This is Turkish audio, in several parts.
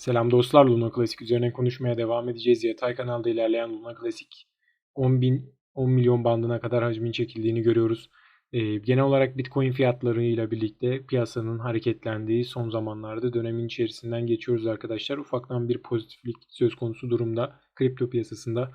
Selam dostlar, Luna Classic üzerine konuşmaya devam edeceğiz. Yatay kanalda ilerleyen Luna Classic 10 bin 10 milyon bandına kadar hacmin çekildiğini görüyoruz. Ee, genel olarak Bitcoin fiyatlarıyla birlikte piyasanın hareketlendiği son zamanlarda dönemin içerisinden geçiyoruz arkadaşlar. Ufaktan bir pozitiflik söz konusu durumda kripto piyasasında.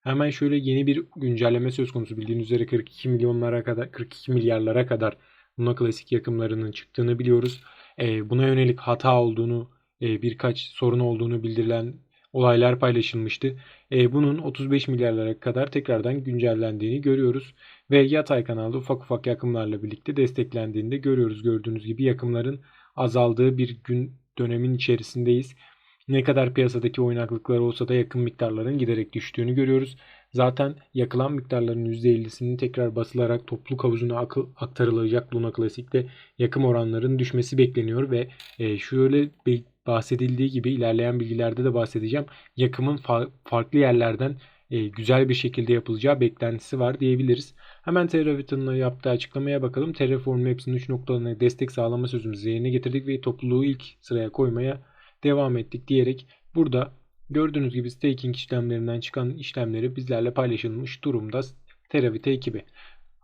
Hemen şöyle yeni bir güncelleme söz konusu bildiğiniz üzere 42 milyonlara kadar 42 milyarlara kadar Luna Classic yakımlarının çıktığını biliyoruz. Ee, buna yönelik hata olduğunu e, birkaç sorun olduğunu bildirilen olaylar paylaşılmıştı. E, bunun 35 milyarlara kadar tekrardan güncellendiğini görüyoruz. Ve yatay kanalda ufak ufak yakımlarla birlikte desteklendiğini de görüyoruz. Gördüğünüz gibi yakımların azaldığı bir gün dönemin içerisindeyiz. Ne kadar piyasadaki oynaklıklar olsa da yakın miktarların giderek düştüğünü görüyoruz. Zaten yakılan miktarların %50'sinin tekrar basılarak topluluk havuzuna aktarılacak Luna Classic'te yakım oranlarının düşmesi bekleniyor ve e, şöyle bahsedildiği gibi ilerleyen bilgilerde de bahsedeceğim. Yakımın fa- farklı yerlerden e, güzel bir şekilde yapılacağı beklentisi var diyebiliriz. Hemen Terravita'nın yaptığı açıklamaya bakalım. Terraform Maps'in 3 noktalarına destek sağlama sözümüzü yerine getirdik ve topluluğu ilk sıraya koymaya devam ettik diyerek burada gördüğünüz gibi staking işlemlerinden çıkan işlemleri bizlerle paylaşılmış durumda Terravita ekibi.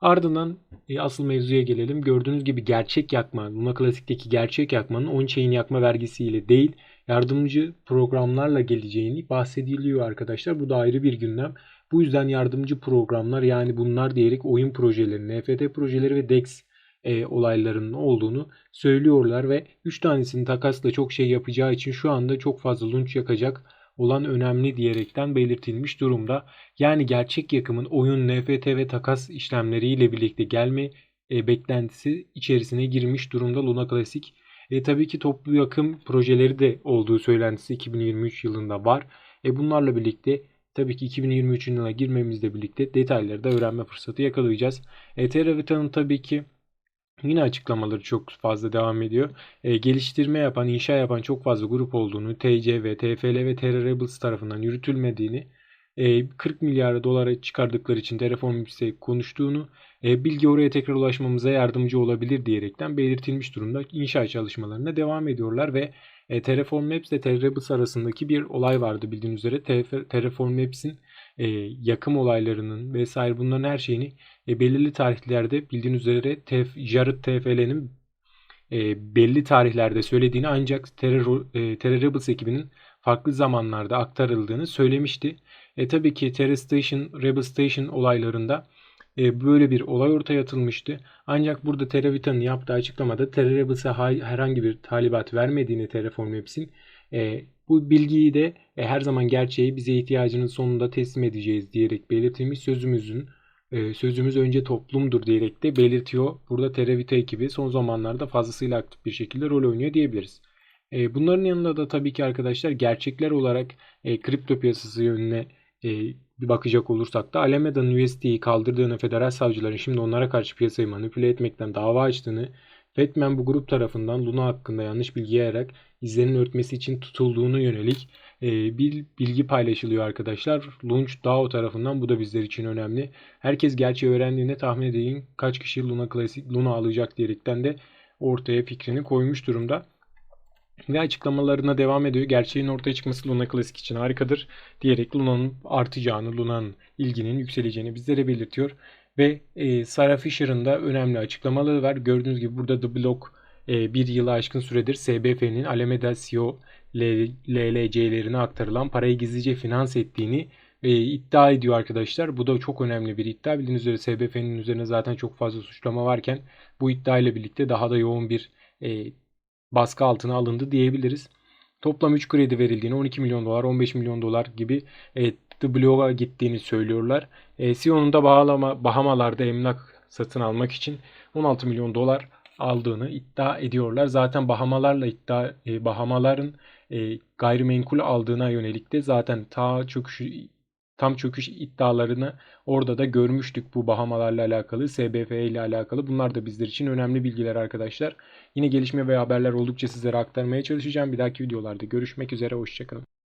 Ardından e, asıl mevzuya gelelim. Gördüğünüz gibi gerçek yakma, Luna Classic'teki gerçek yakmanın on-chain yakma vergisiyle değil, yardımcı programlarla geleceğini bahsediliyor arkadaşlar. Bu da ayrı bir gündem. Bu yüzden yardımcı programlar yani bunlar diyerek oyun projeleri, NFT projeleri ve DEX e, olaylarının olduğunu söylüyorlar ve 3 tanesini takasla çok şey yapacağı için şu anda çok fazla lunch yakacak olan önemli diyerekten belirtilmiş durumda. Yani gerçek yakımın oyun, NFT ve takas işlemleriyle birlikte gelme e, beklentisi içerisine girmiş durumda Luna Classic. E, tabii ki toplu yakım projeleri de olduğu söylentisi 2023 yılında var. E, bunlarla birlikte tabii ki 2023 yılına girmemizle birlikte detayları da öğrenme fırsatı yakalayacağız. E, Terravita'nın tabii ki Yine açıklamaları çok fazla devam ediyor. E, geliştirme yapan, inşa yapan çok fazla grup olduğunu, TCV, TFL ve Terra Rebels tarafından yürütülmediğini, e, 40 milyar dolara çıkardıkları için Terraform ise konuştuğunu, e, bilgi oraya tekrar ulaşmamıza yardımcı olabilir diyerekten belirtilmiş durumda. İnşa çalışmalarına devam ediyorlar ve e, Terraform Maps ile Terra Rebels arasındaki bir olay vardı bildiğiniz üzere. Terraform Maps'in e, yakım olaylarının vesaire bunların her şeyini e, belirli tarihlerde bildiğiniz üzere TF, Jared TFL'nin e, belli tarihlerde söylediğini ancak Terror, e, Terror ekibinin farklı zamanlarda aktarıldığını söylemişti. E, tabii ki Terror Station, Rebel Station olaylarında e, böyle bir olay ortaya atılmıştı. Ancak burada Terravita'nın yaptığı açıklamada Terror Rebels'a herhangi bir talimat vermediğini Terraform Apps'in e, bu bilgiyi de e, her zaman gerçeği bize ihtiyacının sonunda teslim edeceğiz diyerek belirtilmiş sözümüzün e, sözümüz önce toplumdur diyerek de belirtiyor. Burada Terravita ekibi son zamanlarda fazlasıyla aktif bir şekilde rol oynuyor diyebiliriz. E, bunların yanında da tabii ki arkadaşlar gerçekler olarak e, kripto piyasası yönüne e, bir bakacak olursak da Alameda'nın USD'yi kaldırdığını federal savcıların şimdi onlara karşı piyasayı manipüle etmekten dava açtığını Batman bu grup tarafından Luna hakkında yanlış bilgi yayarak izlerin örtmesi için tutulduğunu yönelik e, bir bilgi paylaşılıyor arkadaşlar. Launch DAO tarafından bu da bizler için önemli. Herkes gerçeği öğrendiğinde tahmin edin kaç kişi Luna Classic Luna alacak diyerekten de ortaya fikrini koymuş durumda. Ve açıklamalarına devam ediyor. Gerçeğin ortaya çıkması Luna Classic için harikadır diyerek Luna'nın artacağını, Luna'nın ilginin yükseleceğini bizlere belirtiyor. Ve e, Sarah Fisher'ın da önemli açıklamaları var. Gördüğünüz gibi burada The Block e, bir yılı aşkın süredir SBF'nin Alameda CEO LLC'lerine aktarılan parayı gizlice finans ettiğini e, iddia ediyor arkadaşlar. Bu da çok önemli bir iddia. Bildiğiniz üzere SBF'nin üzerine zaten çok fazla suçlama varken bu iddia ile birlikte daha da yoğun bir e, baskı altına alındı diyebiliriz. Toplam 3 kredi verildiğini 12 milyon dolar 15 milyon dolar gibi e, Block'a gittiğini söylüyorlar. E, CEO'nun da Bahama, Bahamalarda emlak satın almak için 16 milyon dolar aldığını iddia ediyorlar. Zaten Bahamalarla iddia e, Bahamaların e, gayrimenkul aldığına yönelik de zaten ta çöküş tam çöküş iddialarını orada da görmüştük bu Bahamalarla alakalı, SBF ile alakalı. Bunlar da bizler için önemli bilgiler arkadaşlar. Yine gelişme ve haberler oldukça sizlere aktarmaya çalışacağım. Bir dahaki videolarda görüşmek üzere. Hoşçakalın.